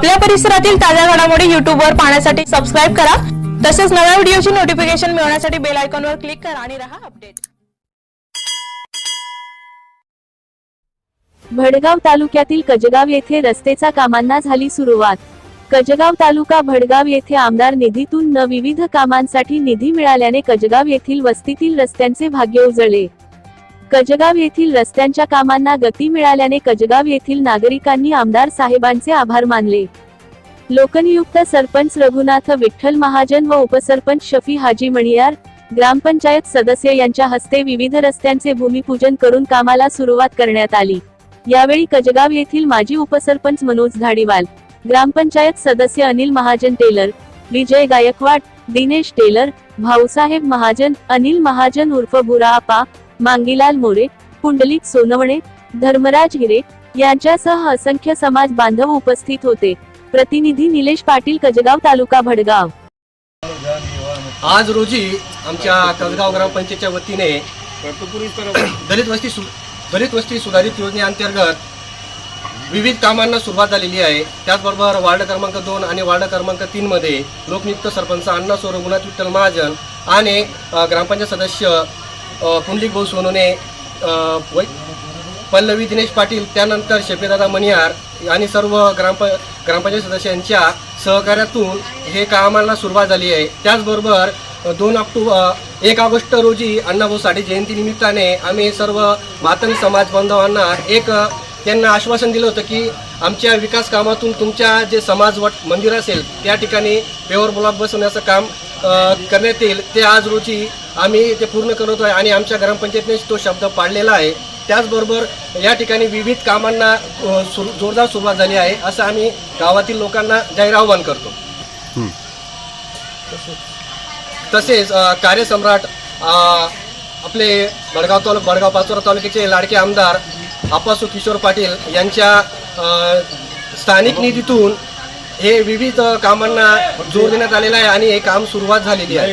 आपल्या परिसरातील ताज्या घडामोडी युट्यूबवर वर पाहण्यासाठी सबस्क्राईब करा. तसेच नव्या व्हिडिओची नोटिफिकेशन मिळवण्यासाठी बेल आयकॉनवर क्लिक करा आणि रहा अपडेट भडगाव तालुक्यातील कजगाव येथे रस्तेचा कामांना झाली सुरुवात. कजगाव तालुका भडगाव येथे आमदार निधीतून न विविध कामांसाठी निधी मिळाल्याने कजगाव येथील वस्तीतील रस्त्यांचे भाग्य उजळले. कजगाव येथील रस्त्यांच्या कामांना गती मिळाल्याने कजगाव येथील नागरिकांनी आमदार साहेबांचे आभार मानले. लोकनियुक्त सरपंच रघुनाथ विठ्ठल महाजन व उपसरपंच शफी हाजी मणियार ग्रामपंचायत सदस्य यांच्या हस्ते विविध रस्त्यांचे भूमिपूजन करून कामाला सुरुवात करण्यात आली. यावेळी कजगाव येथील माजी उपसरपंच मनोज धाडीवाल ग्रामपंचायत सदस्य अनिल महाजन टेलर विजय गायकवाड दिनेश टेलर भाऊसाहेब महाजन अनिल महाजन उर्फ बुरापा मांगीलाल मोरे पुंडलिक सोनवणे धर्मराज हिरे यांच्यासह असंख्य समाज बांधव उपस्थित होते. प्रतिनिधी निलेश पाटील कजगाव तालुका भडगाव. आज रोजी आमच्या कसगाव ग्रामपंचायतच्या वतीने दलित वस्ती दलित वस्ती सुधारित योजनेअंतर्गत विविध कामांना सुरुवात झालेली आहे. त्याचबरोबर वार्ड क्रमांक दोन आणि वार्ड क्रमांक तीनमध्ये लोकनियुक्त सरपंच अण्णा सो रघुनाथ विठ्ठल महाजन आणि ग्रामपंचायत सदस्य पुंडलिक भाऊ सोनवणे वै पल्लवी दिनेश पाटील त्यानंतर शेपेदादा मणियार आणि सर्व ग्रामप ग्रामपंचायत सदस्यांच्या सहकार्यातून हे कामाला सुरुवात झाली आहे. त्याचबरोबर दोन ऑक्टोबर एक ऑगस्ट रोजी अण्णाभाऊ साठे जयंती निमित्ताने आम्ही सर्व मातंग समाज बांधवांना एक त्यांना आश्वासन दिलं होतं की आमच्या विकास कामातून तुमच्या जे समाजवट मंदिर असेल त्या ठिकाणी पेवर ब्लॉक बसवण्याचं काम करण्यात येईल. ते आज रोजी आम्ही ते पूर्ण करत आहे आणि आमच्या ग्रामपंचायतीने तो शब्द पाडलेला आहे. त्याचबरोबर या ठिकाणी विविध कामांना जोरदार सुरुवात झाली आहे असं आम्ही गावातील लोकांना जाहीर आव्हान करतो. तसेच कार्यसम्राट आपले बडगाव तालुक बडगाव पाचोरा तालुक्याचे लाडके आमदार आपासू किशोर पाटील यांच्या स्थानिक निधीतून हे विविध कामांना जोर देण्यात आलेला आहे आणि हे काम सुरुवात झालेली आहे.